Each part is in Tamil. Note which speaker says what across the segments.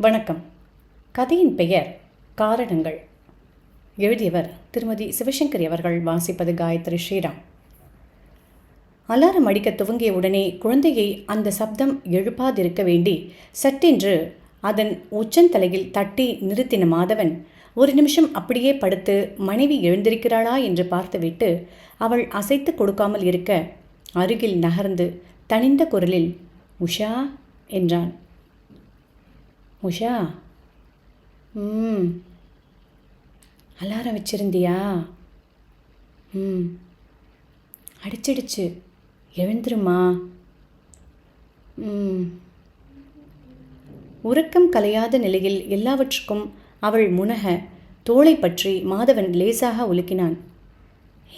Speaker 1: வணக்கம். கதையின் பெயர் காரணங்கள். எழுதியவர் திருமதி சிவசங்கரி அவர்கள் வாசிப்பது காயத்ரி ஸ்ரீராம். அலாரம் அடிக்க துவங்கிய உடனே குழந்தையை அந்த சப்தம் எழுப்பாதிருக்க வேண்டி சட்டென்று அதன் உச்சந்தலையில் தட்டி நிறுத்தின மாதவன் ஒரு நிமிஷம் அப்படியே படுத்து மனைவி எழுந்திருக்கிறாளா என்று பார்த்துவிட்டு அவள் அசைத்து கொடுக்காமல் இருக்க அருகில் நகர்ந்து தனிந்த குரலில் உஷா என்றான். உஷா ம். அலாரம் வச்சிருந்தியா? ம். அடிச்சிடுச்சு. எழுந்துருமா? ம். உறக்கம் கலையாத நிலையில் எல்லாவற்றுக்கும் அவள் முனக தோளை பற்றி மாதவன் லேசாக உலுக்கினான்.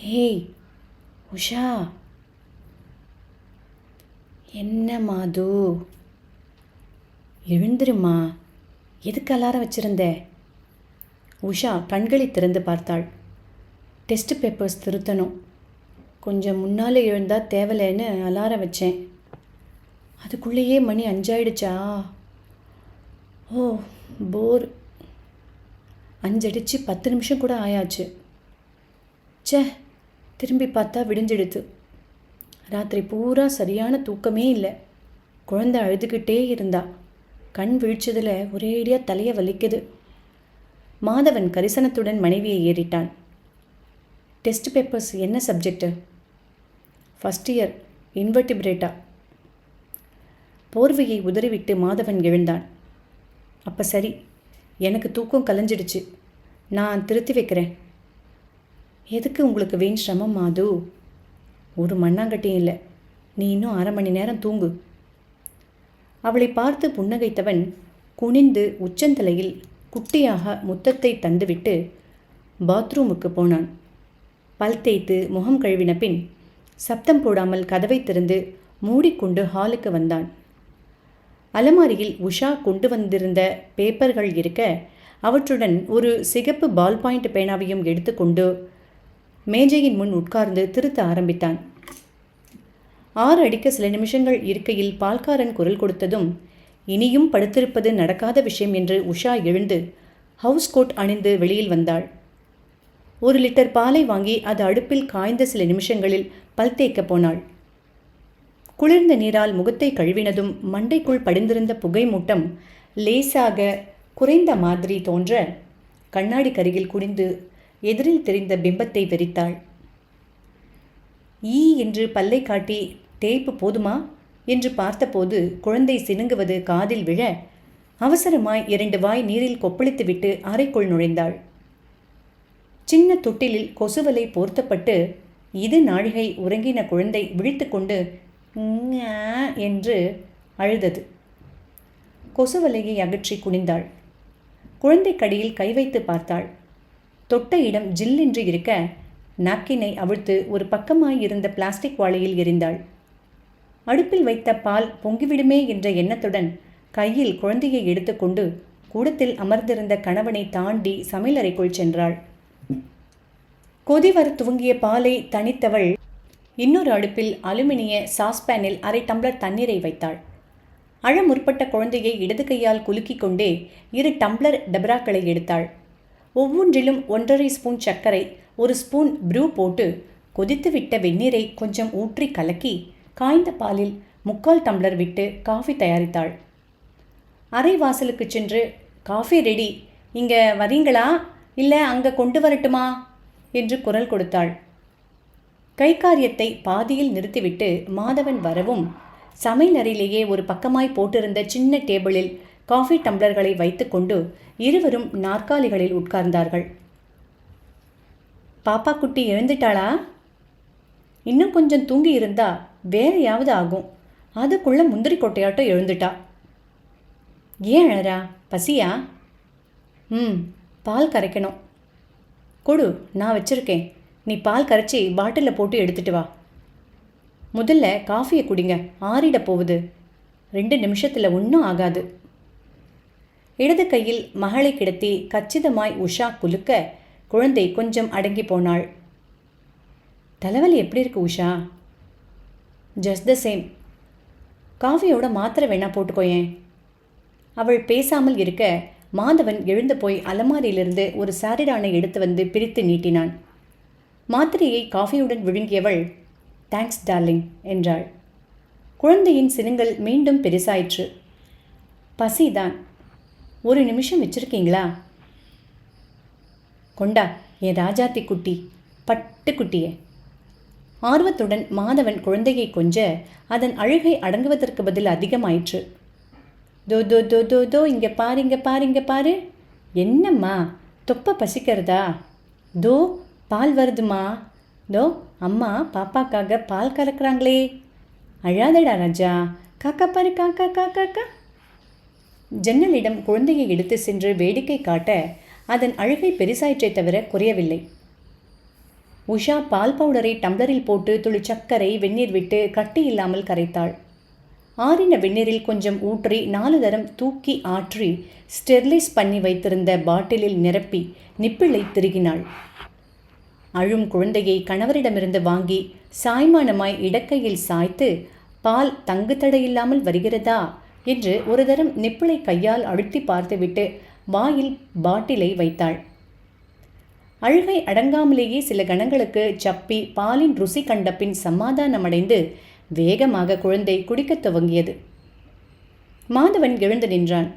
Speaker 1: ஹேய் உஷா. என்ன மாது? எழுந்துருமா? எதுக்கு அலாரம் வச்சிருந்த? உஷா கண்களை திறந்து பார்த்தாள். டெஸ்ட் பேப்பர்ஸ் திருத்தணும். கொஞ்சம் முன்னால் எழுந்தால் தேவலைன்னு அலாரம் வச்சேன். அதுக்குள்ளேயே மணி அஞ்சாயிடுச்சா? ஓ போர். அஞ்சடிச்சு பத்து நிமிஷம் கூட ஆயாச்சு. ச்சே திரும்பி பார்த்தா விடிஞ்செடுத்து. ராத்திரி பூரா சரியான தூக்கமே இல்லை. குழந்தை அழுதுகிட்டே இருந்தாள் கண் விழிச்சதில் ஒரேடியாக தலையை வலிக்குது. மாதவன் கரிசனத்துடன் மனைவியை ஏறிட்டான். டெஸ்ட் பேப்பர்ஸ் என்ன சப்ஜெக்டு ஃபஸ்ட் இயர் இன்வெர்டிபிரேட்டா? போர்வையை உதறிவிட்டு மாதவன் எழுந்தான். அப்போ சரி எனக்கு தூக்கம் கலைஞ்சிடுச்சு. நான் திருத்தி வைக்கிறேன். எதுக்கு உங்களுக்கு வீண் சிரமம் மாது? ஒரு மண்ணாங்கட்டியும் இல்லை. நீ இன்னும் அரை மணி நேரம் தூங்கு. அவளை பார்த்து புன்னகைத்தவன் குனிந்து உச்சந்தலையில் குட்டியாக முத்தத்தை தந்துவிட்டு பாத்ரூமுக்கு போனான். பல் தேய்த்து முகம் கழுவின பின் சப்தம் போடாமல் கதவை திறந்து மூடிக்கொண்டு ஹாலுக்கு வந்தான். அலமாரியில் உஷா கொண்டு வந்திருந்த பேப்பர்கள் இருக்க அவற்றுடன் ஒரு சிகப்பு பால் பாயிண்ட் பேனாவையும் எடுத்துக்கொண்டு மேஜையின் முன் உட்கார்ந்து திருத்த ஆரம்பித்தான். ஆறு அடிக்க சில நிமிஷங்கள் இருக்கையில் பால்காரன் குரல் கொடுத்ததும் இனியும் படுத்திருப்பது நடக்காத விஷயம் என்று உஷா எழுந்து ஹவுஸ் கோட் அணிந்து வெளியில் வந்தாள். ஒரு லிட்டர் பாலை வாங்கி அது அடுப்பில் காய்ந்த சில நிமிஷங்களில் பல் தேய்க்கப் போனாள். குளிர்ந்த நீரால் முகத்தை கழுவினதும் மண்டைக்குள் படிந்திருந்த புகை மூட்டம் லேசாக குறைந்த மாதிரி தோன்ற கண்ணாடி கருகில் குடிந்து எதிரில் தெரிந்த பிம்பத்தை வெறித்தாள். ஈ என்று பல்லை காட்டி தேய்ப்பு போதுமா? என்று பார்த்தபோது குழந்தை சினுங்குவது காதில் விழ அவசரமாய் இரண்டு வாய் நீரில் கொப்பளித்துவிட்டு அறைக்குள் நுழைந்தாள். சின்ன தொட்டிலில் கொசுவலை போர்த்தப்பட்டு இது நாழிகை உறங்கின குழந்தை விழித்துக்கொண்டு என்று அழுதது கொசுவலையை அகற்றி குனிந்தாள் குழந்தை கடியில் கை வைத்து பார்த்தாள் தொட்ட இடம் ஜில்லென்று இருக்க நாக்கினை அவிழ்த்து ஒரு பக்கமாய் இருந்த பிளாஸ்டிக் வாழையில் எரிந்தாள் அடுப்பில் வைத்த பால் பொங்கிவிடுமே என்ற எண்ணத்துடன் கையில் குழந்தையை எடுத்துக்கொண்டு கூடத்தில் அமர்ந்திருந்த கணவனை தாண்டி சமையலறைக்குள் சென்றாள். கொதி வர துவங்கிய பாலை தணித்தவள் இன்னொரு அடுப்பில் அலுமினிய சாஸ்பேனில் அரை டம்ளர் தண்ணீரை வைத்தாள். அழ முற்பட்ட குழந்தையை இடது கையால் குலுக்கிக் கொண்டே இரு டம்ளர் டபராக்களை எடுத்தாள். ஒவ்வொன்றிலும் ஒன்றரை ஸ்பூன் சர்க்கரை ஒரு ஸ்பூன் ப்ரூ போட்டு கொதித்துவிட்ட வெந்நீரை கொஞ்சம் ஊற்றி கலக்கி காய்ந்த பாலில் முக்கால் டம்ளர் விட்டு காஃபி தயாரித்தாள். அறை வாசலுக்கு சென்று காஃபி ரெடி. இங்கே வரீங்களா? இல்லை அங்கே கொண்டு வரட்டுமா? என்று குரல் கொடுத்தாள். கைக்காரியத்தை பாதியில் நிறுத்திவிட்டு மாதவன் வரவும் சமையலறையிலேயே ஒரு பக்கமாய் போட்டிருந்த சின்ன டேபிளில் காஃபி டம்ளர்களை வைத்துக்கொண்டு இருவரும் நாற்காலிகளில் உட்கார்ந்தார்கள். பாப்பா குட்டி எழுந்துட்டாளா? இன்னும் கொஞ்சம் தூங்கி இருந்தா வேறையாவது ஆகும். அதுக்குள்ளே முந்திரி கொட்டையாட்டம் எழுந்துட்டா. ஏன் அழறா? பசியா? ம் பால் கரைக்கணும். கொடு நான் வச்சிருக்கேன். நீ பால் கரைச்சி பாட்டிலில் போட்டு எடுத்துட்டு வா. முதல்ல காஃபியை குடிங்க. ஆறிட போகுது. ரெண்டு நிமிஷத்தில் ஒன்றும் ஆகாது. இடது கையில் மகளை கிடத்தி கச்சிதமாய் உஷா குலுக்க குழந்தை கொஞ்சம் அடங்கி போனாள். தலைவலி எப்படி இருக்கு உஷா? ஜஸ்ட் த சேம் காஃபியோட மாத்திரை வேணா போட்டுக்கோயேன் அவள் பேசாமல் இருக்க மாதவன் எழுந்து போய் அலமாரியிலிருந்து ஒரு சாரிடானை எடுத்து வந்து பிரித்து நீட்டினான். மாத்திரையை காஃபியுடன் விழுங்கியவள் தேங்க்ஸ் டார்லிங் என்றாள். குழந்தையின் சினுங்கள் மீண்டும் பெருசாயிற்று. பசிதான். ஒரு நிமிஷம் வச்சிருக்கீங்களா? கொண்டா என் ராஜாத்தி குட்டி பட்டு குட்டியே. ஆர்வத்துடன் மாதவன் குழந்தையை கொஞ்ச அதன் அழுகை அடங்குவதற்கு பதில் அதிகமாயிற்று. தோ தோ தோ தோ தோ இங்கே பாரு இங்கே பாரு இங்கே பாரு. என்னம்மா தொப்பை பசிக்கிறதா? தோ பால் வருதுமா? தோ அம்மா பாப்பாக்காக பால் கலக்குறாங்களே அழாதடா ராஜா. காக்கா பாரு காக்கா காக்கா கா. ஜன்னலிடம் குழந்தையை எடுத்து சென்று வேடிக்கை காட்ட அதன் அழுகை பெரிசாயிற்றே தவிர குறையவில்லை. உஷா பால் பவுடரை டம்ளரில் போட்டு துளி சர்க்கரை வெந்நீர் விட்டு கட்டி இல்லாமல் கரைத்தாள். ஆறின வெந்நீரில் கொஞ்சம் ஊற்றி நாலு தரம் தூக்கி ஆற்றி ஸ்டெர்லைஸ் பண்ணி வைத்திருந்த பாட்டிலில் நிரப்பி நிப்பிளை திருகினாள். அழும் குழந்தையை கணவரிடமிருந்து வாங்கி சாய்மானமாய் இடக்கையில் சாய்த்து பால் தங்கு தடையில்லாமல் வருகிறதா? என்று ஒரு தரம் நிப்பிளை கையால் அழுத்தி பார்த்துவிட்டு வாயில் பாட்டிலை வைத்தாள். அழுகை அடங்காமலேயே சில கணங்களுக்கு சப்பி பாலின் ருசி கண்ட பின் சமாதானமடைந்து வேகமாக குழந்தை குடிக்கத் துவங்கியது. மாதவன் எழுந்து நின்றான்.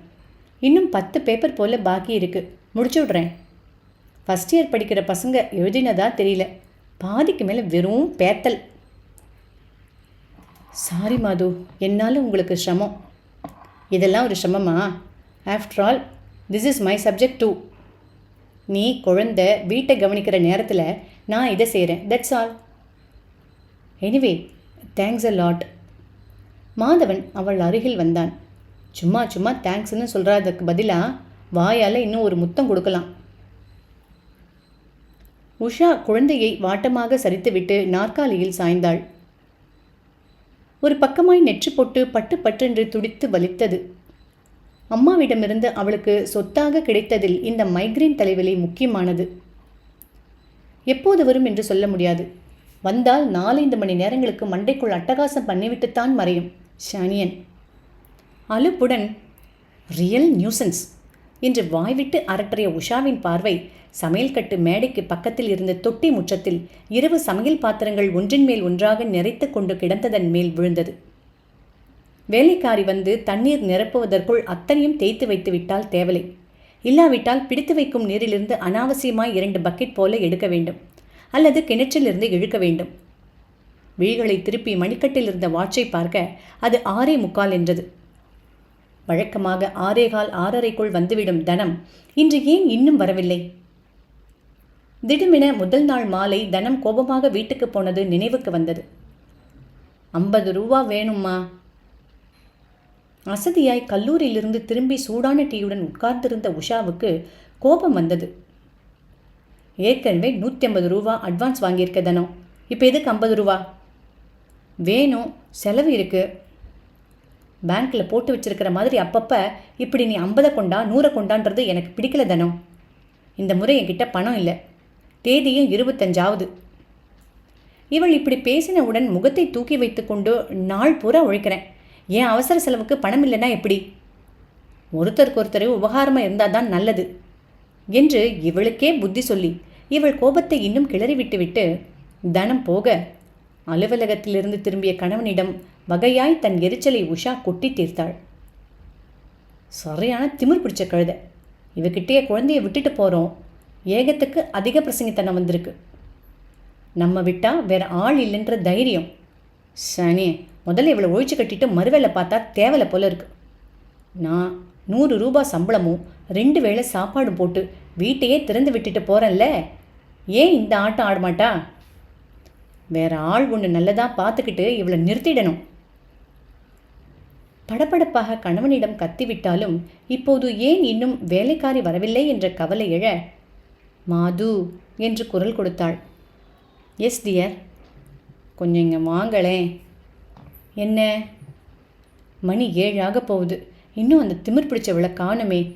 Speaker 1: இன்னும் பத்து பேப்பர் போல பாக்கி இருக்கு. முடிச்சு விட்றேன் ஃபஸ்ட் இயர் படிக்கிற பசங்க எழுதினதா தெரியல. பாதிக்கு மேலே வெறும் பேத்தல். சாரி மாது. என்னால் உங்களுக்கு சிரமம். இதெல்லாம் ஒரு சிரமமா? After all this is my subject too நீ குழந்த வீட்டை கவனிக்கிற நேரத்தில் நான் இதை செய்கிறேன் that's all anyway thanks a lot Madhavan அவள் அருகில் வந்தான். சும்மா சும்மா தேங்க்ஸ்னு சொல்கிறதுக்கு பதிலாக வாயால் இன்னும் ஒரு முத்தம் கொடுக்கலாம். உஷா குழந்தையை வாட்டமாக சரித்துவிட்டு நாற்காலியில் சாய்ந்தாள். ஒரு பக்கமாய் நெற்றி போட்டு பட்டு பட்டென்று துடித்து வலித்தது. அம்மாவிடமிருந்து அவளுக்கு சொத்தாக கிடைத்ததில் இந்த மைக்ரைன் தலைவலி முக்கியமானது. எப்போது வரும் என்று சொல்ல முடியாது. வந்தால் நாலைந்து மணி நேரங்களுக்கு மண்டைக்குள் அட்டகாசம் பண்ணிவிட்டுத்தான் மறையும் ஷானியன். அலுப்புடன் ரியல் நியூசன்ஸ் என்று வாய்விட்டு அரற்றிய உஷாவின் பார்வை சமையல் கட்டு மேடைக்கு பக்கத்தில் இருந்த தொட்டி முற்றத்தில் இரவு சமையல் பாத்திரங்கள் ஒன்றின் மேல் ஒன்றாக நிறைத்து கொண்டு கிடந்ததன் மேல் விழுந்தது. வேலைக்காரி வந்து தண்ணீர் நிரப்புவதற்குள் அத்தனையும் தேய்த்து வைத்து விட்டால் தேவலை. இல்லாவிட்டால் பிடித்து வைக்கும் நீரிலிருந்து அனாவசியமாய் இரண்டு பக்கெட் போல எடுக்க வேண்டும். அல்லது கிணற்றிலிருந்து இழுக்க வேண்டும். விழிகளை திருப்பி மணிக்கட்டில் இருந்த வாட்சை பார்க்க அது ஆறே முக்கால் என்றது. வழக்கமாக ஆறேகால் ஆறரைக்குள் வந்துவிடும் தனம் இன்று ஏன் இன்னும் வரவில்லை? திடுமென முதல் நாள் மாலை தனம் கோபமாக வீட்டுக்கு போனது நினைவுக்கு வந்தது. ஐம்பது ரூபா வேணும்மா. அசதியாய் கல்லூரியிலிருந்து திரும்பி சூடான டீயுடன் உட்கார்ந்திருந்த உஷாவுக்கு கோபம் வந்தது. ஏற்கனவே நூற்றி ஐம்பது ரூபா அட்வான்ஸ் வாங்கியிருக்க தனம். இப்போ எதுக்கு ஐம்பது ரூபா? வேணும் செலவு இருக்குது பேங்க்கில் போட்டு வச்சிருக்கிற மாதிரி அப்பப்போ இப்படி நீ ஐம்பதை கொண்டா நூறை கொண்டான்றது எனக்கு பிடிக்கல தனம். இந்த முறை என்கிட்ட பணம் இல்லை. தேதியும் இருபத்தஞ்சாவது. இவள் இப்படி பேசினவுடன் முகத்தை தூக்கி வைத்துக்கொண்டு நாள் பூரா உழைக்கிறேன். ஏன் அவசர செலவுக்கு பணம் இல்லைன்னா எப்படி? ஒருத்தருக்கு ஒருத்தர் உபகாரமாக இருந்தால் தான் நல்லது என்று இவளுக்கே புத்தி சொல்லி இவள் கோபத்தை இன்னும் கிளறி விட்டுவிட்டு தனம் போக அலுவலகத்திலிருந்து திரும்பிய கணவனிடம் வகையாய் தன் எரிச்சலை உஷா கொட்டி தீர்த்தாள். சரியான திமிர் பிடிச்ச கழுத. இவகிட்டே குழந்தைய விட்டுட்டு போகிறோம் ஏகத்துக்கு அதிக பிரசங்கித்தனம் வந்திருக்கு. நம்ம விட்டால் வேற ஆள் இல்லைன்ற தைரியம். சனி முதல்ல இவளை ஒழிச்சு கட்டிட்டு மறுவேளை பார்த்தா தேவலை போல இருக்கு. நான் நூறு ரூபாய் சம்பளமும் ரெண்டு வேளை சாப்பாடு போட்டு வீட்டையே திறந்து விட்டுட்டு போகிறேன்ல ஏன் இந்த ஆட்டம் ஆடமாட்டா வேற ஆள் ஒன்று நல்லதாக பார்த்துக்கிட்டு இவளை நிறுத்திடணும். படபடப்பாக கணவனிடம் கத்திவிட்டாலும் இப்போது ஏன் இன்னும் வேலைக்காரி வரவில்லை என்ற கவலை எழ மாது என்று குரல் கொடுத்தாள். Yes dear. கொஞ்சம் இங்கே வாங்களேன். என்ன? மணி ஏழாக போகுது. இன்னும் அந்த திமிர் பிடிச்சவளை காணுமே.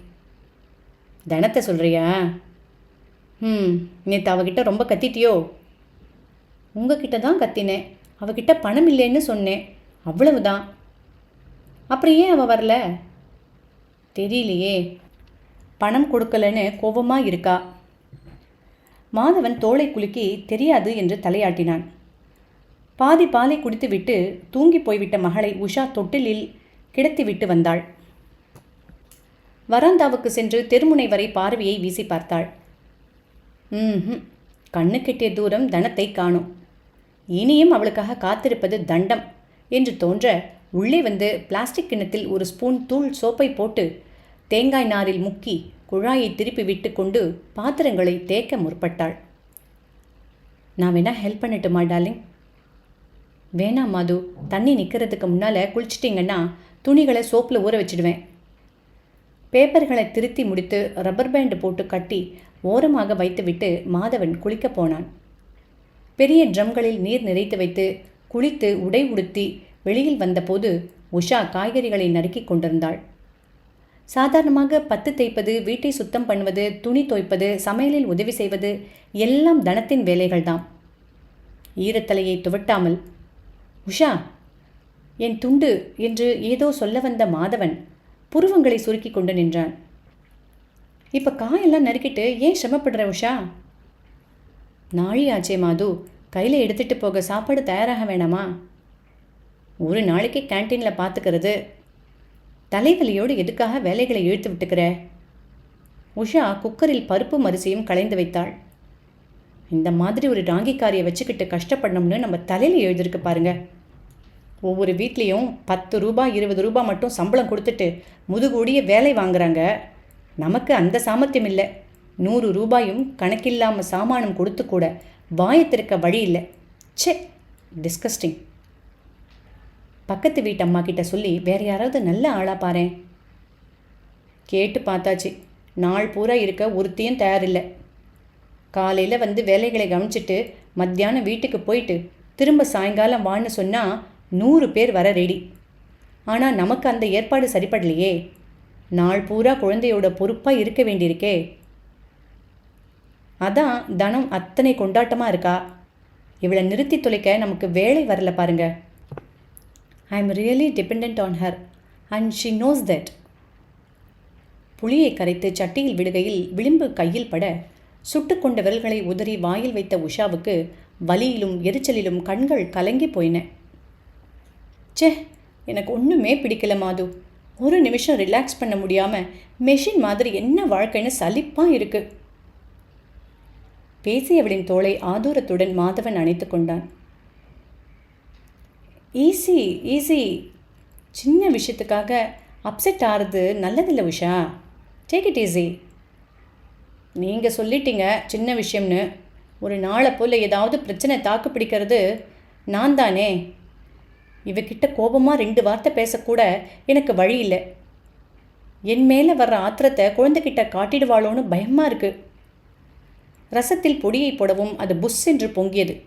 Speaker 1: தனத்தை சொல்கிறியா ம் நேற்று அவகிட்ட ரொம்ப கத்திட்டியோ? உங்ககிட்ட தான் கத்தினேன். அவகிட்ட பணம் இல்லைன்னு சொன்னேன். அவ்வளவுதான். அப்புறம் ஏன் அவள் வரல? தெரியலையே. பணம் கொடுக்கலன்னு கோபமாக இருக்கா? மாதவன் தோலை குலுக்கி தெரியாது என்று தலையாட்டினான். பாதி பாலை குடித்துவிட்டு தூங்கி போய்விட்ட மகளை உஷா தொட்டிலில் கிடத்திவிட்டு வந்தாள். வராந்தாவுக்கு சென்று தெருமுனை வரை பார்வையை வீசி பார்த்தாள். ம் கண்ணு கெட்டிய தூரம் தனத்தை காணும். இனியும் அவளுக்காக காத்திருப்பது தண்டம் என்று தோன்ற உள்ளே வந்து பிளாஸ்டிக் கிண்ணத்தில் ஒரு ஸ்பூன் தூள் சோப்பை போட்டு தேங்காய் நாரில் முக்கி குழாயை திருப்பி விட்டு கொண்டு பாத்திரங்களை தேக்க முற்பட்டாள். நான் வேணா ஹெல்ப் பண்ணட்டுமா டார்லிங்? வேணாம் மாது தண்ணி நிற்கிறதுக்கு முன்னால் குளிச்சிட்டிங்கன்னா துணிகளை சோப்பில் ஊற வச்சிடுவேன். பேப்பர்களை திருத்தி முடித்து ரப்பர் பேண்டு போட்டு கட்டி ஓரமாக வைத்துவிட்டு மாதவன் குளிக்கப் போனான். பெரிய ட்ரம்களில் நீர் நிறைத்து வைத்து குளித்து உடை உடுத்தி வெளியில் வந்தபோது உஷா காய்கறிகளை நறுக்கிக் கொண்டிருந்தாள். சாதாரணமாக பத்து தேய்ப்பது வீட்டை சுத்தம் பண்ணுவது துணி தோய்ப்பது சமையலில் உதவி செய்வது எல்லாம் தனத்தின் வேலைகள்தாம். ஈரத்தலையை துவட்டாமல் உஷா என் துண்டு என்று ஏதோ சொல்ல வந்த மாதவன் புருவங்களை சுருக்கி கொண்டு நின்றான். இப்போ காயெல்லாம் நறுக்கிட்டு ஏன் சிரமப்படுற உஷா? நாழி ஆச்சே மாது கையில் எடுத்துகிட்டு போக சாப்பாடு தயாராக வேணாமா? ஒரு நாளைக்கு கேன்டீனில் பார்த்துக்கிறது தலைவலியோடு எதுக்காக வேலைகளை இழுத்து விட்டுக்கிற? உஷா குக்கரில் பருப்பும் அரிசியும் களைந்து வைத்தாள். இந்த மாதிரி ஒரு டாங்கிக்காரியை வச்சுக்கிட்டு கஷ்டப்படணும்னு நம்ம தலையில் எழுதியிருக்கு பாருங்க. ஒவ்வொரு வீட்லேயும் பத்து ரூபாய் இருபது ரூபாய் மட்டும் சம்பளம் கொடுத்துட்டு முதுகூடிய வேலை வாங்குறாங்க. நமக்கு அந்த சாமர்த்தியம் இல்லை. நூறு ரூபாயும் கணக்கில்லாமல் சாமானம் கொடுத்து கூட வாயத்திருக்க வழி இல்லை. ச்சே டிஸ்கஸ்டிங் பக்கத்து வீட்டு அம்மா கிட்ட சொல்லி வேற யாராவது நல்ல ஆளாக பாரேன். கேட்டு பார்த்தாச்சு. நாள் பூரா இருக்க ஒருத்தையும் தயாரில்லை. காலையில் வந்து வேலைகளை கவனிச்சிட்டு மத்தியானம் வீட்டுக்கு போயிட்டு திரும்ப சாயங்காலம் வான்னு சொன்னால் நூறு பேர் வர ரெடி ஆனால் நமக்கு அந்த ஏற்பாடு சரிப்படலையே. நாள் பூரா குழந்தையோட பொறுப்பாக இருக்க வேண்டியிருக்கே. அதான் தனம் அத்தனை கொண்டாட்டமாக இருக்கா? இவளை நிறுத்தி தொலைக்க நமக்கு வேலை வரல பாருங்க. I am really depend on her and she knows that புளியை கரைத்து சட்டியில் விடுகையில் விளிம்பு கையில் பட சுட்டுக்கொண்ட விரல்களை உதறி வாயில் வைத்த உஷாவுக்கு வலியிலும் எரிச்சலிலும் கண்கள் கலங்கி போயின. ச்சே எனக்கு ஒன்றுமே பிடிக்கல மாது. ஒரு நிமிஷம் ரிலாக்ஸ் பண்ண முடியாமல் மெஷின் மாதிரி என்ன வாழ்க்கைன்னு சலிப்பாக இருக்கு. பேசியவளின் தோளை ஆதூரத்துடன் மாதவன் அணைத்து கொண்டான். ஈஸி ஈஸி சின்ன விஷயத்துக்காக அப்செட் ஆகிறது நல்லதில்லை உஷா. டேக் இட் ஈஸி நீங்கள் சொல்லிட்டீங்க சின்ன விஷயம்னு. ஒரு நாளை போல் ஏதாவது பிரச்சனை தாக்கு பிடிக்கிறது நான் தானே. இவகிட்ட கோபமாக ரெண்டு வார்த்தை பேசக்கூட எனக்கு வழி இல்லை. என் மேலே வர்ற ஆத்திரத்தை குழந்தைகிட்ட காட்டிடுவாளோன்னு பயமாக இருக்குது ரசத்தில் பொடியை போடவும் அது புஷ் என்று பொங்கியது.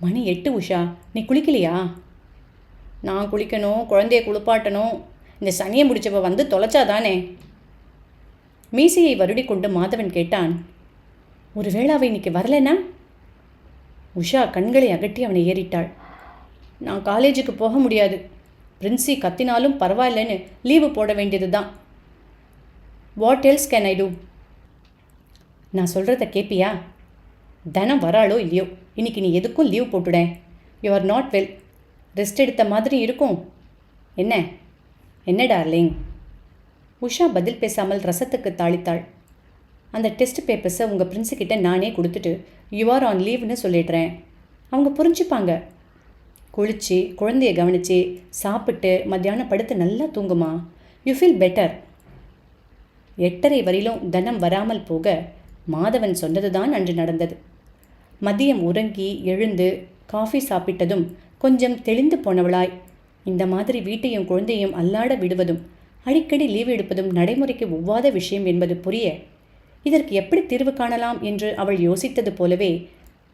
Speaker 1: மணி எட்டு உஷா. நீ குளிக்கலையா? நான் குளிக்கணும் குழந்தைய குளிப்பாட்டணும். இந்த சனியை முடிச்சவ வந்து தொலைச்சாதானே? மீசையை வருடி கொண்டு மாதவன் கேட்டான் ஒருவேளை அவ இன்னைக்கு வரலனா உஷா கண்களை அகட்டி அவனை ஏறிட்டாள். நான் காலேஜுக்கு போக முடியாது. பிரின்சி கத்தினாலும் பரவாயில்லன்னு லீவு போட வேண்டியது தான். What else can I do நான் சொல்கிறத கேட்பியா தனம் வராளோ இல்லையோ? இன்னைக்கு நீ எதுக்கும் leave போட்டுடேன் you are not well rest எடுத்த மாதிரி இருக்கும். என்ன? என்ன டார்லிங் உஷா பதில் பேசாமல் ரசத்துக்கு தாளித்தாள். அந்த டெஸ்ட் பேப்பர்ஸை உங்கள் பிரின்ஸுக்கிட்ட நானே கொடுத்துட்டு யூ ஆர் ஆன் லீவ்னு சொல்லிடுறேன். அவங்க புரிஞ்சுப்பாங்க. குளிச்சு குழந்தைய கவனித்து சாப்பிட்டு மத்தியானம் படுத்து நல்லா தூங்குமா? யூ ஃபீல் பெட்டர் எட்டரை வரையிலும் தனம் வராமல் போக மாதவன் சொன்னதுதான் அன்று நடந்தது. மதியம் உறங்கி எழுந்து காஃபி சாப்பிட்டதும் கொஞ்சம் தெளிந்து போனவளாய். இந்த மாதிரி வீட்டையும் குழந்தையும் அல்லாட விடுவதும் அடிக்கடி லீவு எடுப்பதும் நடைமுறைக்கு ஒவ்வாத விஷயம் என்பது புரிய இதற்கு எப்படி தீர்வு காணலாம் என்று அவள் யோசித்தது போலவே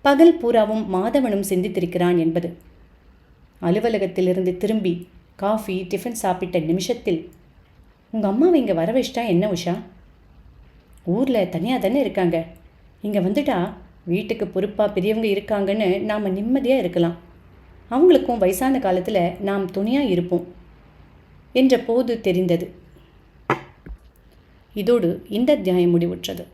Speaker 1: பகல் பூராவும் மாதவனும் சிந்தித்திருக்கிறான் என்பது. அலுவலகத்திலிருந்து திரும்பி காஃபி டிஃபன் சாப்பிட்ட நிமிஷத்தில் உங்கள் அம்மாவை இங்கே வர வச்சிட்டா என்ன உஷா? ஊரில் தனியாக தானே இருக்காங்க. இங்கே வந்துட்டா வீட்டுக்கு பொறுப்பாக பெரியவங்க இருக்காங்கன்னு நாம் நிம்மதியாக இருக்கலாம். அவங்களுக்கும் வயசான காலத்தில் நாம் துணையாக இருப்போம். என்ற போது தெரிந்தது. இதோடு இந்த அத்தியாயம் முடிவுற்றது.